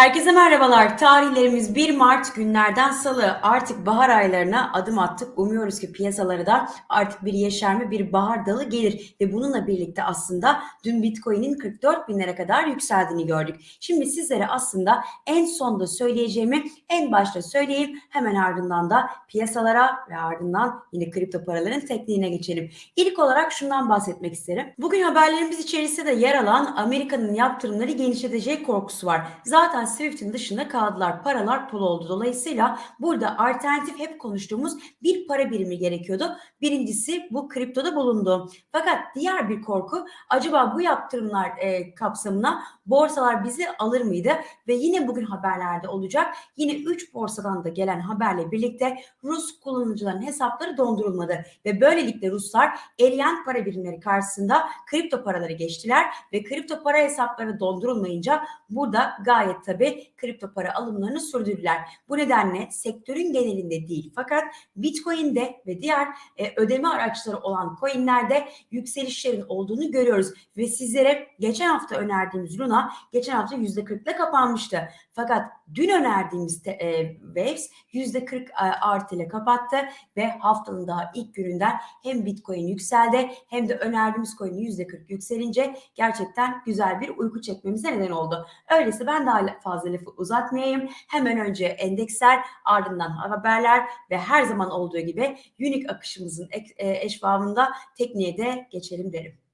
Herkese merhabalar. Tarihlerimiz 1 Mart günlerden salı. Artık bahar aylarına adım attık. Umuyoruz ki piyasalara da artık bir yeşerme, bir bahar dalı gelir. Ve bununla birlikte aslında dün Bitcoin'in 44 binlere kadar yükseldiğini gördük. Şimdi sizlere aslında en sonda söyleyeceğimi en başta söyleyeyim. Hemen ardından da piyasalara ve ardından yine kripto paraların tekniğine geçelim. İlk olarak şundan bahsetmek isterim. Bugün haberlerimiz içerisinde de yer alan Amerika'nın yaptırımları genişleteceği korkusu var. Zaten Swift'in dışında kaldılar. Paralar pul oldu. Dolayısıyla burada alternatif hep konuştuğumuz bir para birimi gerekiyordu. Birincisi bu kriptoda bulundu. Fakat diğer bir korku acaba bu yaptırımlar e, kapsamına borsalar bizi alır mıydı? Ve yine bugün haberlerde olacak. Yine 3 borsadan da gelen haberle birlikte Rus kullanıcıların hesapları dondurulmadı. Ve böylelikle Ruslar eriyen para birimleri karşısında kripto paraları geçtiler ve kripto para hesapları dondurulmayınca burada gayet tabii kripto para alımlarını sürdürdüler. Bu nedenle sektörün genelinde değil fakat Bitcoin'de ve diğer e, ödeme araçları olan coinlerde yükselişlerin olduğunu görüyoruz. Ve sizlere geçen hafta önerdiğimiz Luna geçen hafta %40 ile kapanmıştı. Fakat dün önerdiğimiz te, e, Waves %40 e, artı ile kapattı ve haftanın daha ilk gününden hem Bitcoin yükseldi hem de önerdiğimiz coin %40 yükselince gerçekten güzel bir uyku çekmemize neden oldu. Öyleyse ben daha fazla lafı uzatmayayım. Hemen önce endeksler ardından haberler ve her zaman olduğu gibi Unique akışımızın e, eşvabında tekniğe de geçelim derim.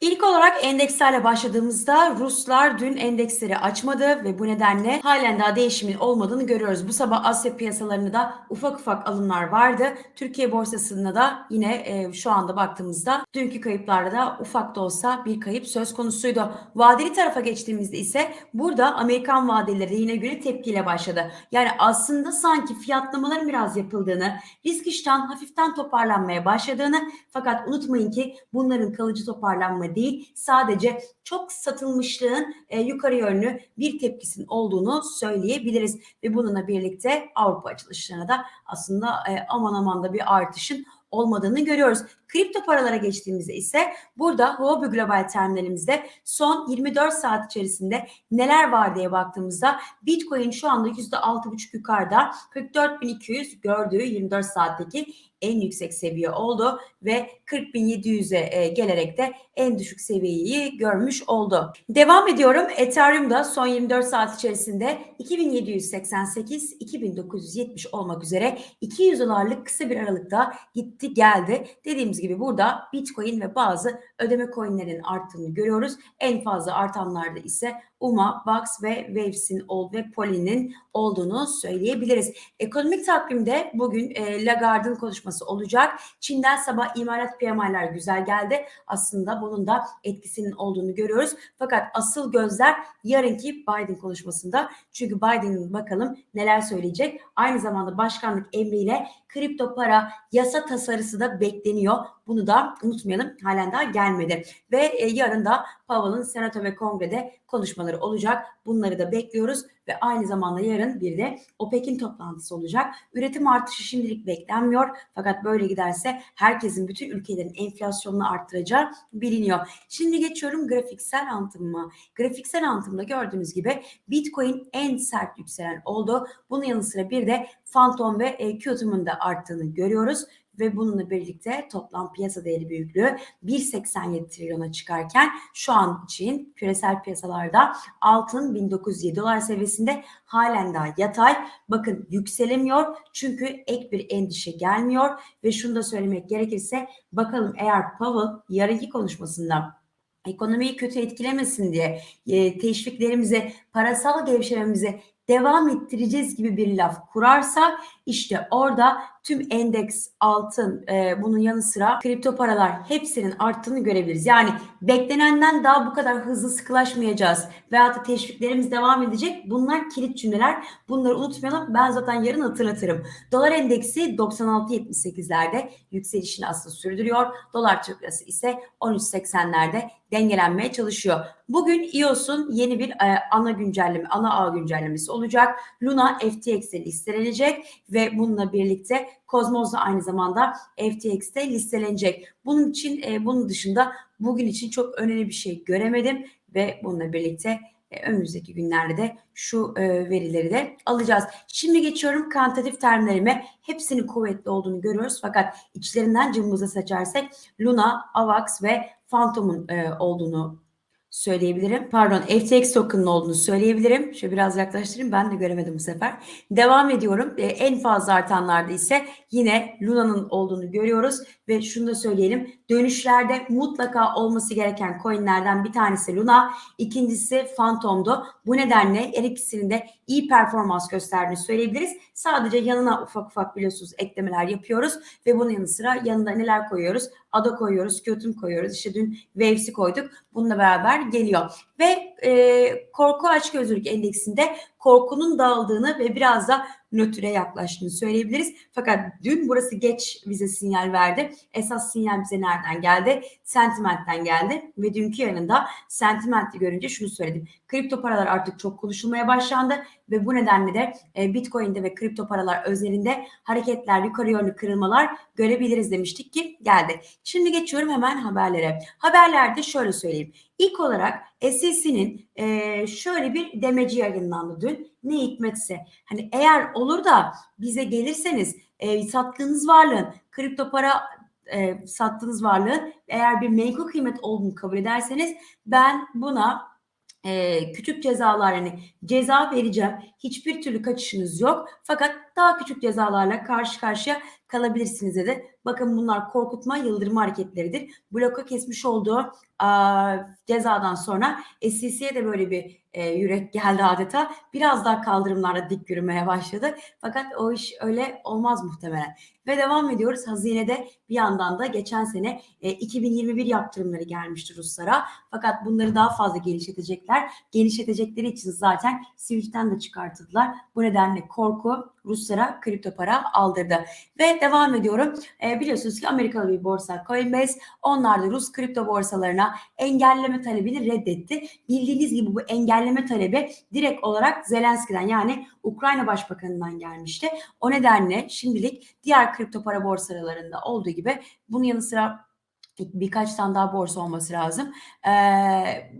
İlk olarak endekslerle başladığımızda Ruslar dün endeksleri açmadı ve bu nedenle halen daha değişimin olmadığını görüyoruz. Bu sabah Asya piyasalarında da ufak ufak alımlar vardı. Türkiye borsasında da yine e, şu anda baktığımızda dünkü kayıplarda da ufak da olsa bir kayıp söz konusuydu. Vadeli tarafa geçtiğimizde ise burada Amerikan vadeleri de yine güne tepkiyle başladı. Yani aslında sanki fiyatlamaların biraz yapıldığını, risk iştahın hafiften toparlanmaya başladığını fakat unutmayın ki bunların kalıcı toparlanma değil sadece çok satılmışlığın e, yukarı yönlü bir tepkisinin olduğunu söyleyebiliriz ve bununla birlikte Avrupa açılışlarına da aslında e, aman aman da bir artışın olmadığını görüyoruz. Kripto paralara geçtiğimizde ise burada Huobi Global terminalimizde son 24 saat içerisinde neler var diye baktığımızda Bitcoin şu anda %6,5 yukarıda 44.200 gördüğü 24 saatteki en yüksek seviye oldu ve 40.700'e e, gelerek de en düşük seviyeyi görmüş oldu. Devam ediyorum. Ethereum'da son 24 saat içerisinde 2788, 2970 olmak üzere 200 dolarlık kısa bir aralıkta gitti geldi. Dediğimiz gibi burada Bitcoin ve bazı ödeme coinlerin arttığını görüyoruz. En fazla artanlarda ise UMA, BAX ve Waves'in ol ve Poly'nin olduğunu söyleyebiliriz. Ekonomik takvimde bugün e, Lagarde'ın konuşması olacak. Çin'den sabah imalat PMI'ler güzel geldi. Aslında bunun da etkisinin olduğunu görüyoruz. Fakat asıl gözler yarınki Biden konuşmasında. Çünkü Biden'ın bakalım neler söyleyecek. Aynı zamanda başkanlık emriyle kripto para yasa tasarısı da bekleniyor. Bunu da unutmayalım. Halen daha gelmedi. Ve e, yarın da Powell'ın Senato ve Kongre'de konuşmaları olacak. Bunları da bekliyoruz ve aynı zamanda yarın bir de OPEC'in toplantısı olacak. Üretim artışı şimdilik beklenmiyor fakat böyle giderse herkesin bütün ülkelerin enflasyonunu arttıracağı biliniyor. Şimdi geçiyorum grafiksel anlatıma. Grafiksel anlatımda gördüğünüz gibi Bitcoin en sert yükselen oldu. Bunun yanı sıra bir de Phantom ve e, Qtum'un da arttığını görüyoruz ve bununla birlikte toplam piyasa değeri büyüklüğü 1.87 trilyona çıkarken şu an için küresel piyasalarda altın 1907 dolar seviyesinde halen daha yatay. Bakın yükselemiyor çünkü ek bir endişe gelmiyor ve şunu da söylemek gerekirse bakalım eğer Powell yarınki konuşmasında ekonomiyi kötü etkilemesin diye e, teşviklerimize, parasal gevşememize devam ettireceğiz gibi bir laf kurarsa işte orada tüm endeks, altın, e, bunun yanı sıra kripto paralar hepsinin arttığını görebiliriz. Yani beklenenden daha bu kadar hızlı sıkılaşmayacağız veyahut da teşviklerimiz devam edecek. Bunlar kilit cümleler. Bunları unutmayalım. Ben zaten yarın hatırlatırım. Dolar endeksi 96.78'lerde yükselişini aslında sürdürüyor. Dolar Türk lirası ise 13.80'lerde dengelenmeye çalışıyor. Bugün iOS'un yeni bir e, ana güncelleme, ana ağ güncellemesi olacak. Luna FTX'e listelenecek ve bununla birlikte Cosmos da aynı zamanda FTX'te listelenecek. Bunun için e, bunun dışında bugün için çok önemli bir şey göremedim ve bununla birlikte önümüzdeki günlerde de şu e, verileri de alacağız. Şimdi geçiyorum kantitatif terimlerime. Hepsinin kuvvetli olduğunu görüyoruz fakat içlerinden cımbızı seçersek Luna, AVAX ve Phantom'un e, olduğunu söyleyebilirim. Pardon FTX token'ın olduğunu söyleyebilirim. Şöyle biraz yaklaştırayım ben de göremedim bu sefer. Devam ediyorum. E, en fazla artanlarda ise yine Luna'nın olduğunu görüyoruz ve şunu da söyleyelim. Dönüşlerde mutlaka olması gereken coinlerden bir tanesi Luna, ikincisi Phantom'du. Bu nedenle her ikisinin de iyi performans gösterdiğini söyleyebiliriz. Sadece yanına ufak ufak biliyorsunuz eklemeler yapıyoruz ve bunun yanı sıra yanında neler koyuyoruz? Ada koyuyoruz, Qtum koyuyoruz. İşte dün Waves'i koyduk. Bununla beraber geliyor. Ve e, korku açgözlülük endeksinde korkunun dağıldığını ve biraz da nötre yaklaştığını söyleyebiliriz. Fakat dün burası geç bize sinyal verdi. Esas sinyal bize nereden geldi? Sentimentten geldi ve dünkü yanında sentimenti görünce şunu söyledim. Kripto paralar artık çok konuşulmaya başlandı ve bu nedenle de e, Bitcoin'de ve kripto paralar özelinde hareketler, yukarı yönlü kırılmalar görebiliriz demiştik ki geldi. Şimdi geçiyorum hemen haberlere. Haberlerde şöyle söyleyeyim. İlk olarak SEC'nin e, şöyle bir demeci yayınlandı dün. Ne hikmetse. Hani eğer olur da bize gelirseniz e, sattığınız varlığın kripto para e, sattığınız varlığın eğer bir menkul kıymet olduğunu kabul ederseniz ben buna e, küçük cezalar yani ceza vereceğim. Hiçbir türlü kaçışınız yok. Fakat daha küçük cezalarla karşı karşıya kalabilirsiniz dedi. Bakın bunlar korkutma, yıldırma hareketleridir. Bloka kesmiş olduğu cezadan sonra SEC'ye de böyle bir e, yürek geldi adeta. Biraz daha kaldırımlarda dik yürümeye başladı. Fakat o iş öyle olmaz muhtemelen. Ve devam ediyoruz. Hazine'de bir yandan da geçen sene e, 2021 yaptırımları gelmişti Ruslara. Fakat bunları daha fazla genişletecekler. Genişletecekleri için zaten Swift'ten de çıkartıldılar. Bu nedenle korku Ruslara kripto para aldırdı. Ve devam ediyorum. E, biliyorsunuz ki Amerikalı bir borsa Coinbase onlar da Rus kripto borsalarına engelleme talebini reddetti. Bildiğiniz gibi bu engelleme talebi direkt olarak Zelenski'den yani Ukrayna Başbakanı'ndan gelmişti. O nedenle şimdilik diğer kripto para borsalarında olduğu gibi bunun yanı sıra birkaç tane daha borsa olması lazım. Ee,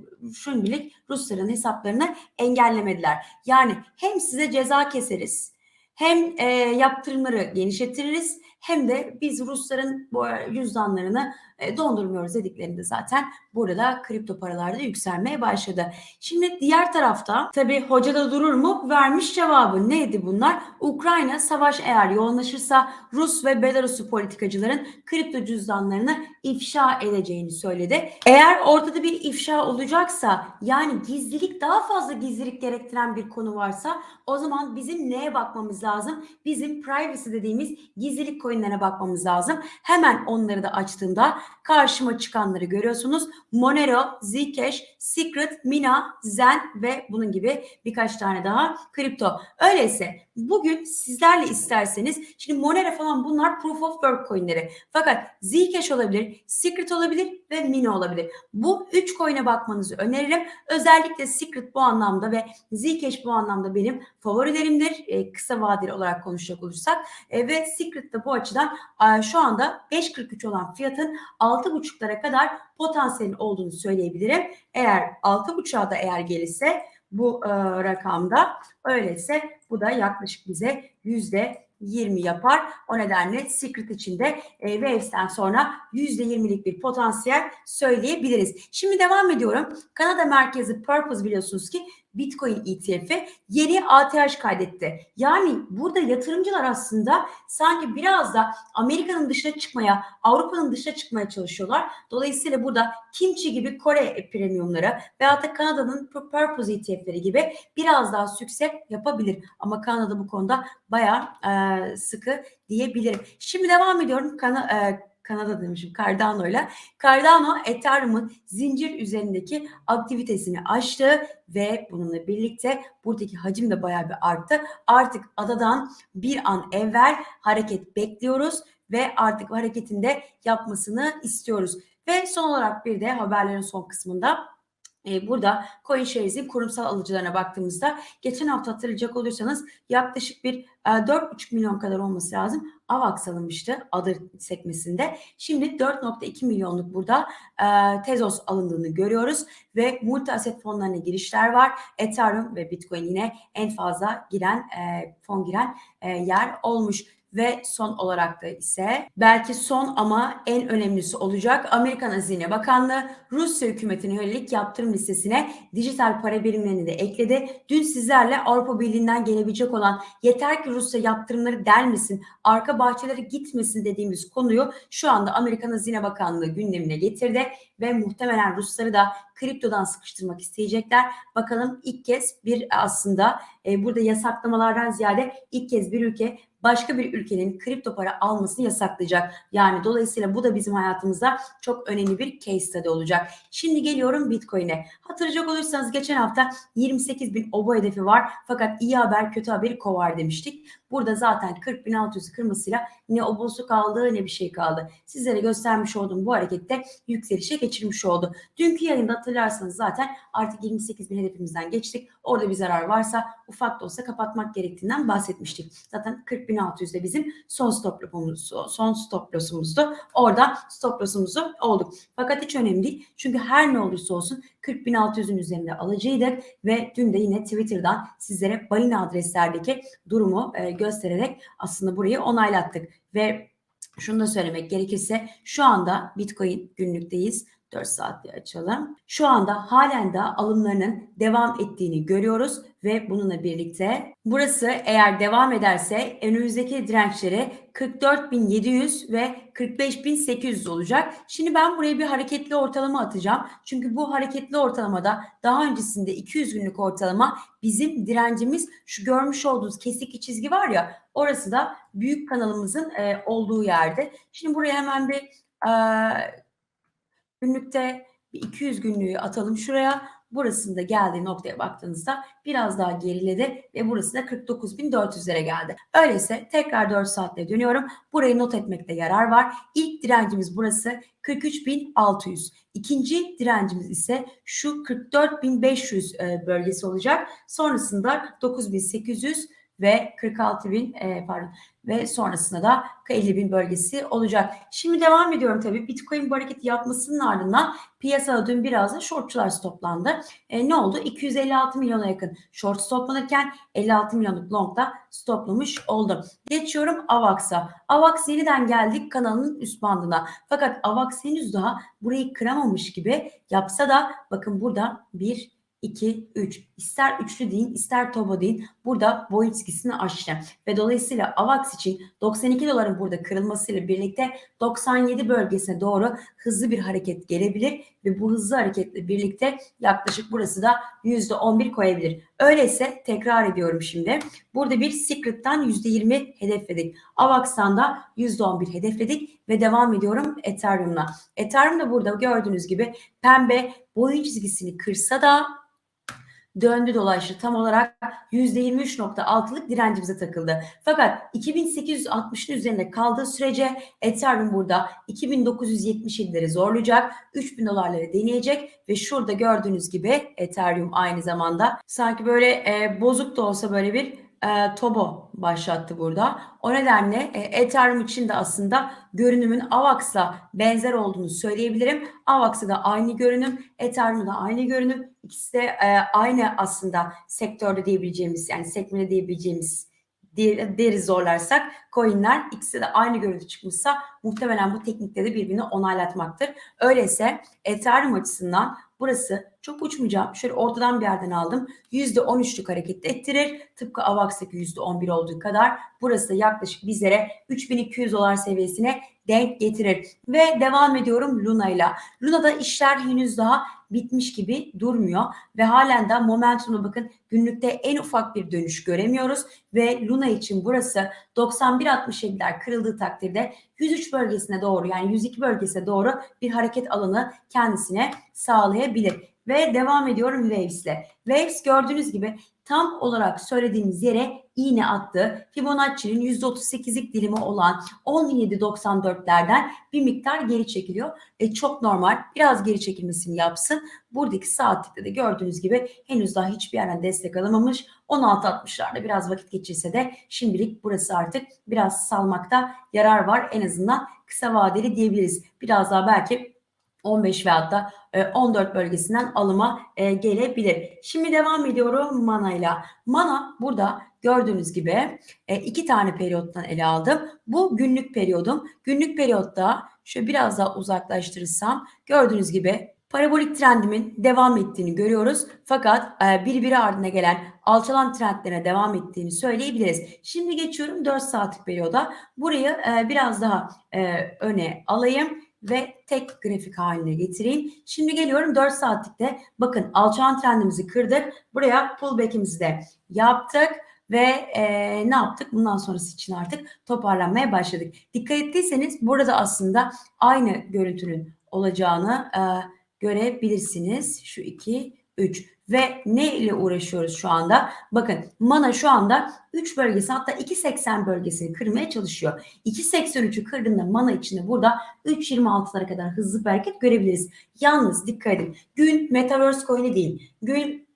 şimdilik Rusların hesaplarını engellemediler. Yani hem size ceza keseriz hem e, yaptırımları genişletiriz hem de biz Rusların bu cüzdanlarını e, dondurmuyoruz dediklerinde zaten burada kripto paralarda yükselmeye başladı. Şimdi diğer tarafta tabii hocada durur mu? Vermiş cevabı neydi bunlar? Ukrayna savaş eğer yoğunlaşırsa Rus ve Belaruslu politikacıların kripto cüzdanlarını ifşa edeceğini söyledi. Eğer ortada bir ifşa olacaksa yani gizlilik daha fazla gizlilik gerektiren bir konu varsa o zaman bizim neye bakmamız lazım? Bizim privacy dediğimiz gizlilik coinlerine bakmamız lazım. Hemen onları da açtığımda karşıma çıkanları görüyorsunuz. Monero, Zcash, Secret, Mina, Zen ve bunun gibi birkaç tane daha kripto. Öyleyse bugün sizlerle isterseniz şimdi Monero falan bunlar proof of work coinleri. Fakat Zcash olabilir, Secret olabilir ve Mina olabilir. Bu üç coin'e bakmanızı öneririm. Özellikle Secret bu anlamda ve Zcash bu anlamda benim favorilerimdir. E, kısa vadeli olarak konuşacak olursak. E, ve Secret de bu açıdan e, şu anda 5.43 olan fiyatın 6.5'lara kadar potansiyelin olduğunu söyleyebilirim. Eğer 6.5'a da eğer gelirse bu e, rakamda öyleyse bu da yaklaşık bize yüzde 20 yapar. O nedenle Secret içinde e, Waves'ten sonra %20'lik bir potansiyel söyleyebiliriz. Şimdi devam ediyorum. Kanada merkezi Purpose biliyorsunuz ki Bitcoin ETF'i yeni ATH kaydetti. Yani burada yatırımcılar aslında sanki biraz da Amerika'nın dışına çıkmaya, Avrupa'nın dışına çıkmaya çalışıyorlar. Dolayısıyla burada Kimchi gibi Kore premiumları veyahut da Kanada'nın Purpose ETF'leri gibi biraz daha sükse yapabilir. Ama Kanada bu konuda bayağı e, sıkı diyebilirim. Şimdi devam ediyorum. Kana, e, Kanada demişim Cardano ile. Cardano Ethereum'un zincir üzerindeki aktivitesini açtı ve bununla birlikte buradaki hacim de bayağı bir arttı. Artık adadan bir an evvel hareket bekliyoruz ve artık hareketinde yapmasını istiyoruz. Ve son olarak bir de haberlerin son kısmında burada CoinShares'in kurumsal alıcılarına baktığımızda geçen hafta hatırlayacak olursanız yaklaşık bir e, 4,5 milyon kadar olması lazım. AVAX alınmıştı adı sekmesinde. Şimdi 4.2 milyonluk burada e, Tezos alındığını görüyoruz ve multi asset fonlarına girişler var. Ethereum ve Bitcoin yine en fazla giren e, fon giren e, yer olmuş ve son olarak da ise belki son ama en önemlisi olacak Amerikan Hazine Bakanlığı Rusya hükümetine yönelik yaptırım listesine dijital para birimlerini de ekledi. Dün sizlerle Avrupa Birliği'nden gelebilecek olan yeter ki Rusya yaptırımları delmesin, arka bahçelere gitmesin dediğimiz konuyu şu anda Amerikan Hazine Bakanlığı gündemine getirdi ve muhtemelen Rusları da kriptodan sıkıştırmak isteyecekler. Bakalım ilk kez bir aslında e, burada yasaklamalardan ziyade ilk kez bir ülke başka bir ülkenin kripto para almasını yasaklayacak. Yani dolayısıyla bu da bizim hayatımızda çok önemli bir case study olacak. Şimdi geliyorum Bitcoin'e. Hatırlayacak olursanız geçen hafta 28 bin obo hedefi var. Fakat iyi haber kötü haberi kovar demiştik. Burada zaten 40.600 kırmasıyla ne obosu kaldı ne bir şey kaldı. Sizlere göstermiş olduğum bu harekette yükselişe geçirmiş oldu. Dünkü yayında hatırlarsanız zaten artık 28 bin hedefimizden geçtik. Orada bir zarar varsa ufak da olsa kapatmak gerektiğinden bahsetmiştik. Zaten 40.600'de bizim son stop loss'umuz, son stop loss'umuzdu. Orada stop loss'umuzu olduk. Fakat hiç önemli değil. Çünkü her ne olursa olsun 40.600'ün üzerinde alıcıydık ve dün de yine Twitter'dan sizlere balina adreslerdeki durumu e, göstererek aslında burayı onaylattık ve şunu da söylemek gerekirse şu anda Bitcoin günlükteyiz. 4 saatli açalım. Şu anda halen de alımlarının devam ettiğini görüyoruz ve bununla birlikte burası eğer devam ederse önümüzdeki dirençleri 44.700 ve 45.800 olacak. Şimdi ben buraya bir hareketli ortalama atacağım. Çünkü bu hareketli ortalamada daha öncesinde 200 günlük ortalama bizim direncimiz şu görmüş olduğunuz kesik çizgi var ya orası da büyük kanalımızın e, olduğu yerde. Şimdi buraya hemen bir e, günlükte bir 200 günlüğü atalım şuraya. Burasında geldiği noktaya baktığınızda biraz daha geriledi ve burası da 49.400'lere geldi. Öyleyse tekrar 4 saatte dönüyorum. Burayı not etmekte yarar var. İlk direncimiz burası 43.600. İkinci direncimiz ise şu 44.500 bölgesi olacak. Sonrasında 49.800 ve 46 bin e, pardon ve sonrasında da 50 bin bölgesi olacak. Şimdi devam ediyorum tabii. Bitcoin bu hareketi yapmasının ardından piyasada dün biraz da shortçular stoplandı. E, ne oldu? 256 milyona yakın short stoplanırken 56 milyonluk long da stoplamış oldu. Geçiyorum AVAX'a. AVAX yeniden geldik kanalının üst bandına. Fakat AVAX henüz daha burayı kıramamış gibi yapsa da bakın burada bir 2, 3. İster üçlü deyin ister toba deyin. Burada boyun çizgisini aştı. Ve dolayısıyla AVAX için 92 doların burada kırılmasıyla birlikte 97 bölgesine doğru hızlı bir hareket gelebilir. Ve bu hızlı hareketle birlikte yaklaşık burası da %11 koyabilir. Öyleyse tekrar ediyorum şimdi. Burada bir Secret'tan %20 hedefledik. AVAX'tan da %11 hedefledik ve devam ediyorum Ethereum'la. Ethereum da burada gördüğünüz gibi pembe boyun çizgisini kırsa da döndü dolaştı. Tam olarak %23.6'lık direncimize takıldı. Fakat 2860'ın üzerinde kaldığı sürece Ethereum burada 2977'leri zorlayacak. 3000 dolarları deneyecek ve şurada gördüğünüz gibi Ethereum aynı zamanda sanki böyle e, bozuk da olsa böyle bir e, Tobo başlattı burada. O nedenle e, Ethereum için de aslında görünümün AVAX'la benzer olduğunu söyleyebilirim. AVAX'da da aynı görünüm, Ethereum'da aynı görünüm. İkisi de e, aynı aslında sektörde diyebileceğimiz yani sekmede diyebileceğimiz deriz zorlarsak coinler ikisi de aynı görüntü çıkmışsa muhtemelen bu teknikte de birbirini onaylatmaktır. Öyleyse Ethereum açısından burası çok uçmayacağım. Şöyle ortadan bir yerden aldım. %13'lük hareket ettirir. Tıpkı AVAX'taki %11 olduğu kadar. Burası da yaklaşık bizlere 3200 dolar seviyesine denk getirir. Ve devam ediyorum Luna ile. Luna'da işler henüz daha bitmiş gibi durmuyor ve halen de momentumuna bakın günlükte en ufak bir dönüş göremiyoruz ve Luna için burası 91.67'ler kırıldığı takdirde 103 bölgesine doğru yani 102 bölgesine doğru bir hareket alanı kendisine sağlayabilir. Ve devam ediyorum Waves'le. Waves gördüğünüz gibi tam olarak söylediğimiz yere iğne attı. Fibonacci'nin %38'lik dilimi olan 17.94'lerden bir miktar geri çekiliyor. E, çok normal. Biraz geri çekilmesini yapsın. Buradaki saatlikte de gördüğünüz gibi henüz daha hiçbir yerden destek alamamış. 16.60'larda biraz vakit geçirse de şimdilik burası artık biraz salmakta yarar var. En azından kısa vadeli diyebiliriz. Biraz daha belki 15 ve hatta e, 14 bölgesinden alıma e, gelebilir. Şimdi devam ediyorum Mana ile. Mana burada gördüğünüz gibi e, iki tane periyottan ele aldım. Bu günlük periyodum. Günlük periyotta şöyle biraz daha uzaklaştırırsam gördüğünüz gibi parabolik trendimin devam ettiğini görüyoruz. Fakat e, birbiri ardına gelen alçalan trendlerine devam ettiğini söyleyebiliriz. Şimdi geçiyorum 4 saatlik periyoda. Burayı biraz daha öne alayım ve tek grafik haline getireyim. Şimdi geliyorum 4 saatlikte. Bakın alçalan trendimizi kırdık. Buraya pullback'imizi de yaptık ve e, ne yaptık? Bundan sonrası için artık toparlanmaya başladık. Dikkat ettiyseniz burada aslında aynı görüntünün olacağını e, görebilirsiniz. Şu 2, 3 ve ne ile uğraşıyoruz şu anda? Bakın mana şu anda 3 bölgesi hatta 2.80 bölgesini kırmaya çalışıyor. 2.83'ü kırdığında mana içinde burada 3.26'lara kadar hızlı bir hareket görebiliriz. Yalnız dikkat edin gün Metaverse coin'i değil. Gün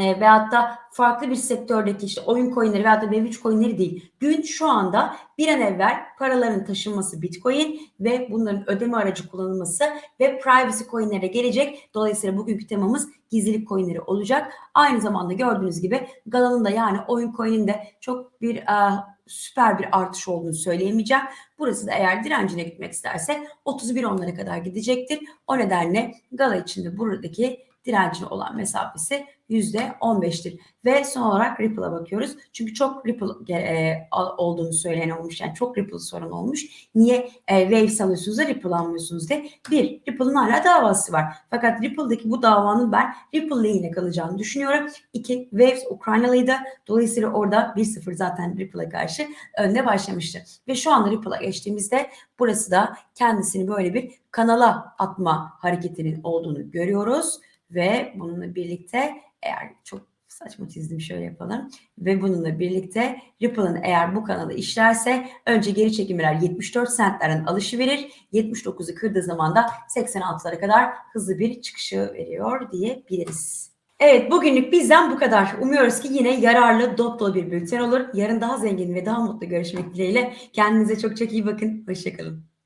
e, veyahut da farklı bir sektördeki işte oyun coinleri veyahut da Web3 coinleri değil. Gün şu anda bir an evvel paraların taşınması Bitcoin ve bunların ödeme aracı kullanılması ve privacy coinlere gelecek. Dolayısıyla bugünkü temamız gizlilik coinleri olacak. Aynı zamanda gördüğünüz gibi Gala'nın da yani oyun coin'in de çok bir e, süper bir artış olduğunu söyleyemeyeceğim. Burası da eğer direncine gitmek isterse 31 onlara kadar gidecektir. O nedenle Gala içinde buradaki direncine olan mesafesi %15'tir. Ve son olarak Ripple'a bakıyoruz. Çünkü çok Ripple e, olduğunu söyleyen olmuş. Yani çok Ripple sorun olmuş. Niye e, Waves alıyorsunuz da Ripple almıyorsunuz diye. Bir, Ripple'ın hala davası var. Fakat Ripple'daki bu davanın ben Ripple lehine kalacağını düşünüyorum. İki, Waves Ukraynalıydı. Dolayısıyla orada 1-0 zaten Ripple'a karşı önde başlamıştı. Ve şu anda Ripple'a geçtiğimizde burası da kendisini böyle bir kanala atma hareketinin olduğunu görüyoruz ve bununla birlikte eğer çok saçma çizdim şöyle yapalım ve bununla birlikte Ripple'ın eğer bu kanalı işlerse önce geri çekimler 74 centlerden alışı verir 79'u kırdığı zaman da 86'lara kadar hızlı bir çıkışı veriyor diyebiliriz. Evet bugünlük bizden bu kadar. Umuyoruz ki yine yararlı, dop bir bülten olur. Yarın daha zengin ve daha mutlu görüşmek dileğiyle. Kendinize çok çok iyi bakın. Hoşçakalın.